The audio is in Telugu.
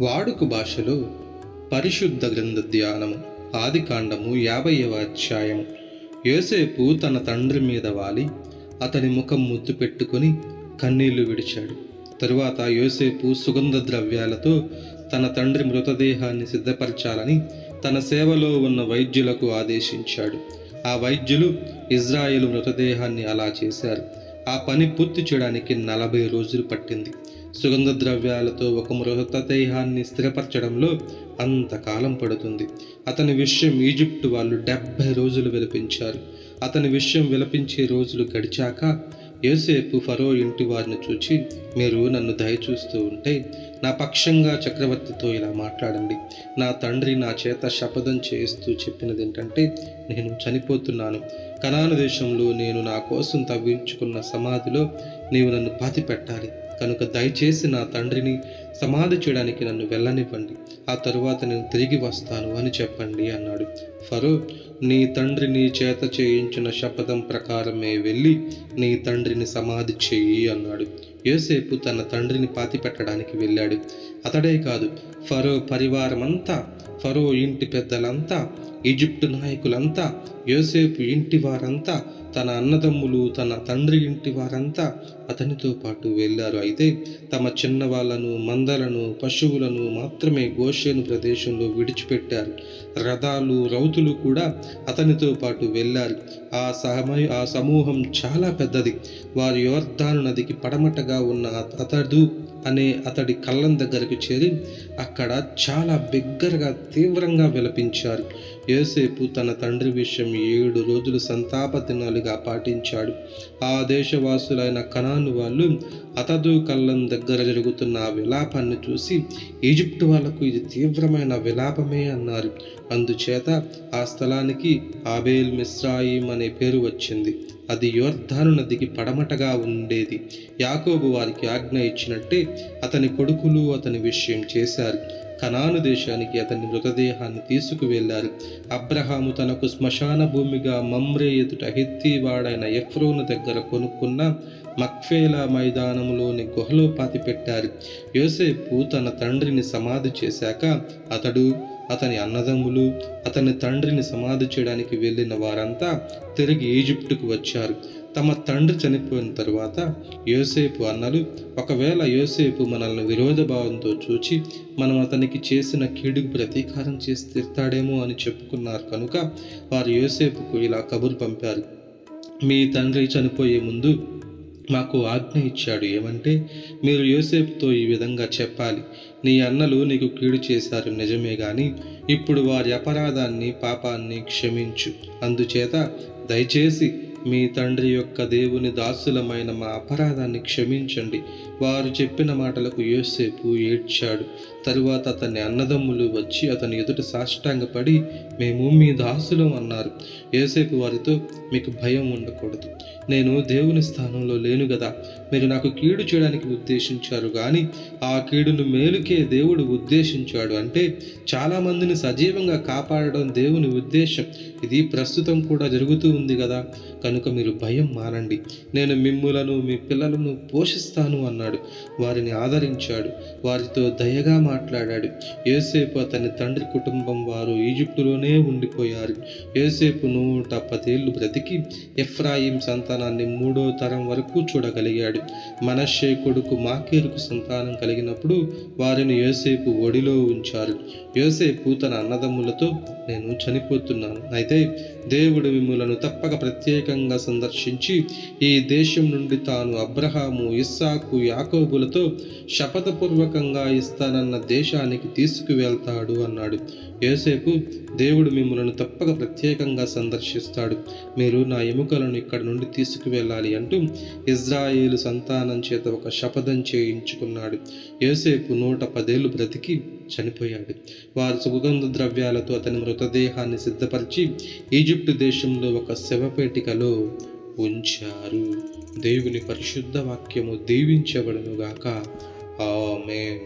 వాడుక భాషలో పరిశుద్ధ గ్రంథ ధ్యానము ఆది కాండము యాభైవ అధ్యాయము. యోసేపు తన తండ్రి మీద వాలి అతని ముఖం ముద్దు పెట్టుకొని కన్నీళ్ళు విడిచాడు. తరువాత యోసేపు సుగంధ ద్రవ్యాలతో తన తండ్రి మృతదేహాన్ని సిద్ధపరచాలని తన సేవలో ఉన్న వైద్యులకు ఆదేశించాడు. ఆ వైద్యులు ఇజ్రాయేలు మృతదేహాన్ని అలా చేశారు. ఆ పని పూర్తి చేయడానికి నలభై రోజులు పట్టింది. సుగంధ ద్రవ్యాలతో ఒక మృతదేహాన్ని స్థిరపరచడంలో అంతకాలం పడుతుంది. అతని విషయం ఈజిప్టు వాళ్ళు డెబ్బై రోజులు విలపించారు. అతని విషయం విలపించే రోజులు గడిచాక యోసేపు ఫరో ఇంటి వారిని చూచి మీరు నన్ను దయచూస్తూ ఉంటే నా పక్షంగా చక్రవర్తితో ఇలా మాట్లాడండి. నా తండ్రి నా చేత శపథం చేస్తూ చెప్పినది ఏంటంటే నేను చనిపోతున్నాను. కనాను దేశంలో నేను నా కోసం తవ్వించుకున్న సమాధిలో నీవు నన్ను పాతి పెట్టాలి కనుక దయచేసి నా తండ్రిని సమాధి చేయడానికి నన్ను వెళ్ళనివ్వండి. ఆ తరువాత నేను తిరిగి వస్తాను అని చెప్పండి అన్నాడు. ఫరో నీ తండ్రి నీ చేత చేయించిన శపథం ప్రకారమే వెళ్ళి నీ తండ్రిని సమాధి చెయ్యి అన్నాడు. యోసేపు తన తండ్రిని పాతి పెట్టడానికి వెళ్ళాడు. అతడే కాదు ఫరో పరివారమంతా ఫరో ఇంటి పెద్దలంతా ఈజిప్టు నాయకులంతా యోసేపు ఇంటి వారంతా తన అన్నదమ్ములు తన తండ్రి ఇంటి వారంతా అతనితో పాటు వెళ్ళారు. అయితే తమ చిన్న వాళ్ళను మందలను పశువులను మాత్రమే గోషేను ప్రదేశంలో విడిచిపెట్టారు. రథాలు రౌతులు కూడా అతనితో పాటు వెళ్ళారు. ఆ సమయ ఆ సమూహం చాలా పెద్దది. వారి యోర్ధాను నదికి పడమటగా ఉన్న అతడు అనే అతడి కళ్ళం దగ్గరకు చేరి అక్కడ చాలా బిగ్గరగా తీవ్రంగా విలపించారు. యోసేపు తన తండ్రి విషయం ఏడు రోజులు సంతాప దినాలుగా పాటించాడు. ఆ దేశవాసులైన కనాను వాళ్ళు అతదు కళ్ళం దగ్గర జరుగుతున్న ఆ విలాపాన్ని చూసి ఈజిప్టు వాళ్ళకు ఇది తీవ్రమైన విలాపమే అన్నారు. అందుచేత ఆ స్థలానికి ఆబేల్ మిస్రాయిం అనే పేరు వచ్చింది. అది యోర్ధాను నదికి పడమటగా ఉండేది. యాకోబు వారికి ఆజ్ఞ ఇచ్చినట్టే అతని కొడుకులు అతని విషయం చేశారు. కనాను దేశానికి అతని మృతదేహాన్ని తీసుకువెళ్ళారు అబ్రహాము తనకు శ్మశాన భూమిగా మమ్రే ఎదుట హెత్తివాడైన ఎఫ్రోను దగ్గర కొనుక్కున్న మక్ఫేలా మైదానంలోని గుహలో పాతిపెట్టారు. యోసేపు తన తండ్రిని సమాధి చేశాక అతడు అతని అన్నదమ్ములు అతని తండ్రిని సమాధి చేయడానికి వెళ్ళిన వారంతా తిరిగి ఈజిప్టుకు వచ్చారు. తమ తండ్రి చనిపోయిన తర్వాత యోసేపు అన్నలు ఒకవేళ యోసేపు మనల్ని విరోధభావంతో చూచి మనం అతనికి చేసిన కీడుకు ప్రతీకారం చేసి తీర్తాడేమో అని చెప్పుకున్నారు కనుక వారు యోసేపుకు ఇలా కబురు పంపారు. మీ తండ్రి చనిపోయే ముందు మాకు ఆజ్ఞ ఇచ్చాడు. ఏమంటే మీరు యోసేపుతో ఈ విధంగా చెప్పాలి. నీ అన్నలు నీకు కీడు చేశారు నిజమే గాని ఇప్పుడు వారి అపరాధాన్ని పాపాన్ని క్షమించు. అందుచేత దయచేసి మీ తండ్రి యొక్క దేవుని దాసులమైన మా అపరాధాన్ని క్షమించండి. వారు చెప్పిన మాటలకు యోసేపు ఏడ్చాడు. తరువాత అతని అన్నదమ్ములు వచ్చి అతని ఎదుట సాష్టాంగపడి మేము మీ దాసులం అన్నారు. యోసేపు వారితో మీకు భయం ఉండకూడదు. నేను దేవుని స్థానంలో లేను కదా మీరు నాకు కీడు చేయడానికి ఉద్దేశించారు కానీ ఆ కీడును మేలుకే దేవుడు ఉద్దేశించాడు. అంటే చాలామందిని సజీవంగా కాపాడడం దేవుని ఉద్దేశం. ఇది ప్రస్తుతం కూడా జరుగుతూ ఉంది కదా కనుక మీరు భయం మానండి నేను మిమ్ములను మీ పిల్లలను పోషిస్తాను అన్నాడు. వారిని ఆదరించాడు. వారితో దయగా మాట్లాడాడు. ఏసేపు అతని తండ్రి కుటుంబం వారు ఈజిప్టులోనే ఉండిపోయారు. ఏసేపు నూట పదేళ్ళు బ్రతికి ఎఫ్రాయిం సంతానాన్ని మూడో తరం వరకు చూడగలిగాడు. మనషే కొడుకు మాకేరుకు సంతానం కలిగినప్పుడు వారిని యోసేపు ఒడిలో ఉంచారు. యోసేపు తన అన్నదమ్ములతో నేను చనిపోతున్నాను. అయితే దేవుడు మిమ్మలను తప్పక ప్రత్యేకంగా సందర్శించి ఈ దేశం నుండి తాను అబ్రహాము ఇస్సాకు యాకోబులతో శపథపూర్వకంగా ఇస్తానన్న దేశానికి తీసుకువెళ్తాడు అన్నాడు. యోసేపు దేవుడు మిమ్మలను తప్పక ప్రత్యేకంగా సందర్శిస్తాడు. మీరు నా ఎముకలను ఇక్కడ నుండి తీసుకువెళ్ళాలి అంటూ ఇజ్రాయేలు సంతానం చేత ఒక శపథం చేయించుకున్నాడు. యోసేపు నూట పదేళ్ళు బ్రతికి చనిపోయాడు. వారు సుగంధ ద్రవ్యాలతో అతని మృతదేహాన్ని సిద్ధపరిచి ఈజిప్టు దేశంలో ఒక శవపేటికలో ఉంచారు. దేవుని పరిశుద్ధ వాక్యము దీవించబడునుగాక. ఆమె